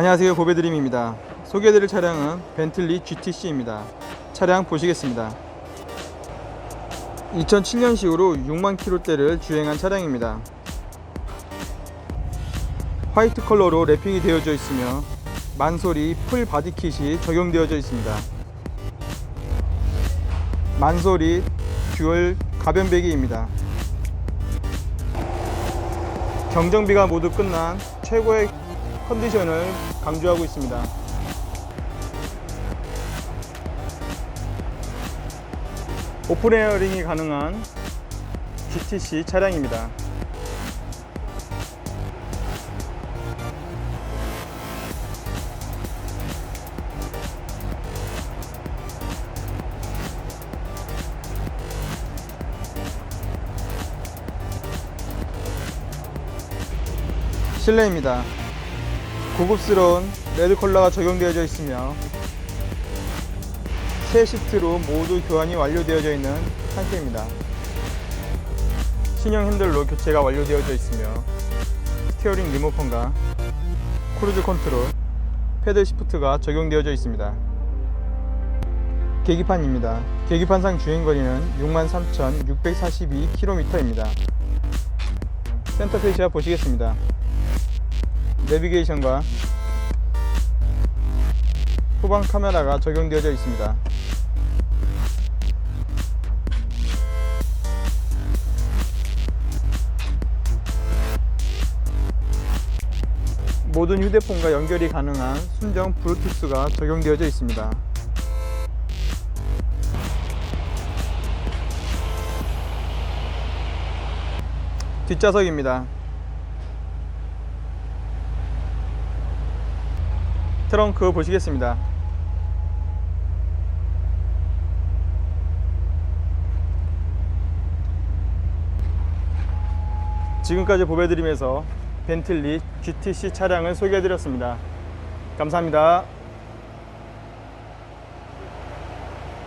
안녕하세요. 고배드림입니다. 소개해드릴 차량은 벤틀리 GTC입니다. 차량 보시겠습니다. 2007년식으로 6만 킬로대를 주행한 차량입니다. 화이트 컬러로 랩핑이 되어져 있으며 만솔이 풀 바디킷이 적용되어져 있습니다. 만솔이 듀얼 가변배기입니다. 경정비가 모두 끝난 최고의 컨디션을 강조하고 있습니다. 오픈에어링이 가능한 GTC 차량입니다. 실내입니다. 고급스러운 레드 컬러가 적용되어져 있으며 새 시트로 모두 교환이 완료되어져 있는 상태입니다. 신형 핸들로 교체가 완료되어져 있으며 스티어링 리모컨과 크루즈 컨트롤, 패들 시프트가 적용되어져 있습니다. 계기판입니다. 계기판상 주행거리는 63,642km입니다. 센터페시아 보시겠습니다. 내비게이션과 후방 카메라가 적용되어져 있습니다. 모든 휴대폰과 연결이 가능한 순정 블루투스가 적용되어져 있습니다. 뒷좌석입니다. 트렁크 보시겠습니다. 지금까지 보배드림에서 벤틀리 GTC 차량을 소개해드렸습니다. 감사합니다.